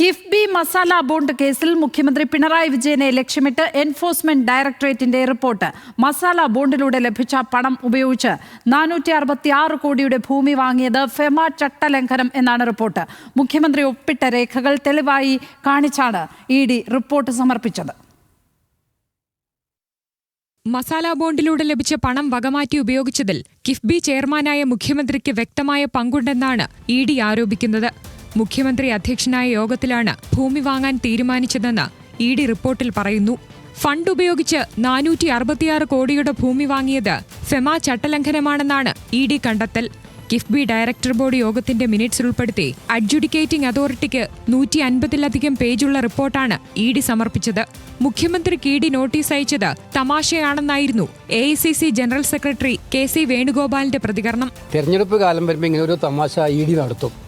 KIIFB masala bond കേസിൽ മുഖ്യമന്ത്രി പിണറായി വിജയനെ ലക്ഷ്യമിട്ട് എൻഫോഴ്സ്മെന്റ് ഡയറക്ടറേറ്റിന്റെ റിപ്പോർട്ട്. മസാല ബോണ്ടിലൂടെ ലഭിച്ച പണം ഉപയോഗിച്ച് നാനൂറ്റി അറുപത്തി ആറ് കോടിയുടെ ഭൂമി വാങ്ങിയത് ഫെമ ചട്ടലംഘനം എന്നാണ് റിപ്പോർട്ട്. മുഖ്യമന്ത്രി ഒപ്പിട്ട രേഖകൾ തെളിവായി കാണിച്ചാണ് ഇ ഡി റിപ്പോർട്ട് സമർപ്പിച്ചത്. മസാല ബോണ്ടിലൂടെ ലഭിച്ച പണം വകമാറ്റി ഉപയോഗിച്ചതിൽ കിഫ്ബി ചെയർമാനായ മുഖ്യമന്ത്രിക്ക് വ്യക്തമായ പങ്കുണ്ടെന്നാണ് ഇ ഡി ആരോപിക്കുന്നത്. മുഖ്യമന്ത്രി അധ്യക്ഷനായ യോഗത്തിലാണ് ഭൂമി വാങ്ങാൻ തീരുമാനിച്ചതെന്ന് ഇ ഡി റിപ്പോർട്ടിൽ പറയുന്നു. ഫണ്ട് ഉപയോഗിച്ച് നാനൂറ്റി അറുപത്തിയാറ് കോടിയുടെ ഭൂമി വാങ്ങിയത് ഫെമ ചട്ടലംഘനമാണെന്നാണ് ഇ ഡി കണ്ടെത്തൽ. കിഫ്ബി ഡയറക്ടർ ബോർഡ് യോഗത്തിന്റെ മിനിറ്റ്സ് ഉൾപ്പെടുത്തി അഡ്ജുഡിക്കേറ്റിംഗ് അതോറിറ്റിക്ക് നൂറ്റി അൻപതിലധികം പേജുള്ള റിപ്പോർട്ടാണ് ഇ ഡി സമർപ്പിച്ചത്. മുഖ്യമന്ത്രിക്ക് ഇ ഡി നോട്ടീസ് അയച്ചത് തമാശയാണെന്നായിരുന്നു A I C C general secretary K C വേണുഗോപാലിന്റെ പ്രതികരണം. തെരഞ്ഞെടുപ്പ് കാലം വരുമ്പോൾ ഇങ്ങനെ ഒരു തമാശ ഇ ഡി നടത്തും.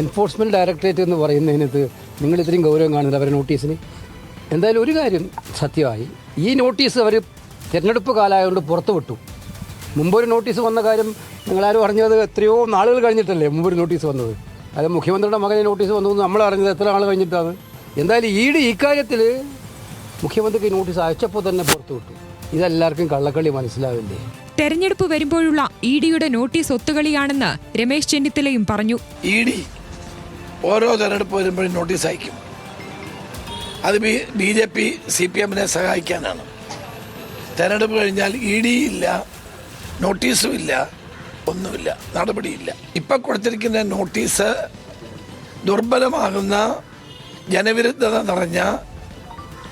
എൻഫോഴ്സ്മെന്റ് ഡയറക്ടറേറ്റ് എന്ന് പറയുന്നതിനകത്ത് നിങ്ങൾ ഇത്രയും ഗൗരവം കാണുന്നത് അവരുടെ നോട്ടീസിന് എന്തായാലും ഒരു കാര്യം സത്യമായി. ഈ നോട്ടീസ് അവർ തിരഞ്ഞെടുപ്പ് കാലമായതുകൊണ്ട് പുറത്തു വിട്ടു. മുമ്പൊരു നോട്ടീസ് വന്ന കാര്യം നിങ്ങളാരും അറിഞ്ഞത് എത്രയോ നാളുകൾ കഴിഞ്ഞിട്ടല്ലേ മുമ്പൊരു നോട്ടീസ് വന്നത്. അത് മുഖ്യമന്ത്രിയുടെ മകനെ നോട്ടീസ് വന്നു നമ്മൾ അറിഞ്ഞത് എത്ര നാൾ കഴിഞ്ഞിട്ടാണ്. എന്തായാലും ഈ ഡി ഇക്കാര്യത്തിൽ മുഖ്യമന്ത്രിക്ക് നോട്ടീസ് അയച്ചപ്പോൾ തന്നെ പുറത്തു വിട്ടു. ഇതെല്ലാവർക്കും കള്ളക്കളി മനസ്സിലാവില്ലേ? തെരഞ്ഞെടുപ്പ് വരുമ്പോഴുള്ള ഇ ഡിയുടെ നോട്ടീസ് ഒത്തുകളിയാണെന്ന് രമേശ് ചെന്നിത്തലയും പറഞ്ഞു. ഇ ഡി ഓരോ തെരഞ്ഞെടുപ്പ് വരുമ്പോഴും നോട്ടീസ് അയക്കും. അത് B B J P C P എമ്മിനെ സഹായിക്കാനാണ്. തെരഞ്ഞെടുപ്പ് കഴിഞ്ഞാൽ ഇ ഡി ഇല്ല നോട്ടീസും ഇല്ല ഒന്നുമില്ല നടപടിയില്ല. ഇപ്പം കൊടുത്തിരിക്കുന്ന നോട്ടീസ് ദുർബലമാകുന്ന ജനവിരുദ്ധത നിറഞ്ഞ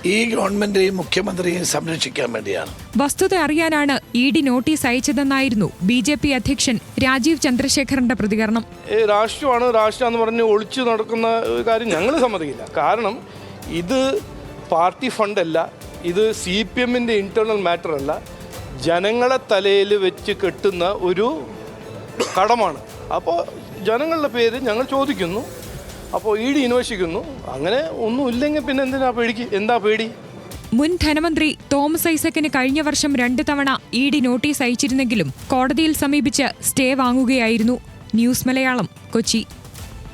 ഈ ഗവൺമെന്റിനെയും മുഖ്യമന്ത്രിയെയും സംരക്ഷിക്കാൻ വേണ്ടിയാണ്. വസ്തുത അറിയാനാണ് ഇ ഡി നോട്ടീസ് അയച്ചതെന്നായിരുന്നു ബി ജെ പി അധ്യക്ഷൻ രാജീവ് ചന്ദ്രശേഖരന്റെ പ്രതികരണം. രാഷ്ട്രമാണ് രാഷ്ട്രം എന്ന് പറഞ്ഞ് ഒളിച്ചു നടക്കുന്ന കാര്യം ഞങ്ങൾ സമ്മതിക്കില്ല. കാരണം ഇത് പാർട്ടി ഫണ്ടല്ല ഇത് സി പി എമ്മിന്റെ ഇന്റേണൽ മാറ്റർ അല്ല. ജനങ്ങളെ തലയിൽ വെച്ച് കെട്ടുന്ന ഒരു കടമാണ്. അപ്പോൾ ജനങ്ങളുടെ പേര് ഞങ്ങൾ ചോദിക്കുന്നു. അപ്പോൾ ഇ ഡി അന്വേഷിക്കുന്നു. അങ്ങനെ ഒന്നും ഇല്ലെങ്കിൽ പിന്നെ എന്തിനാ പേടിക്ക്? എന്താ പേടി? മുൻ ധനമന്ത്രി തോമസ് ഐസക്കിന് കഴിഞ്ഞ വർഷം രണ്ട് തവണ ഇ ഡി നോട്ടീസ് അയച്ചിരുന്നെങ്കിലും കോടതിയിൽ സമീപിച്ച് സ്റ്റേ വാങ്ങുകയായിരുന്നു. ന്യൂസ് മലയാളം കൊച്ചി.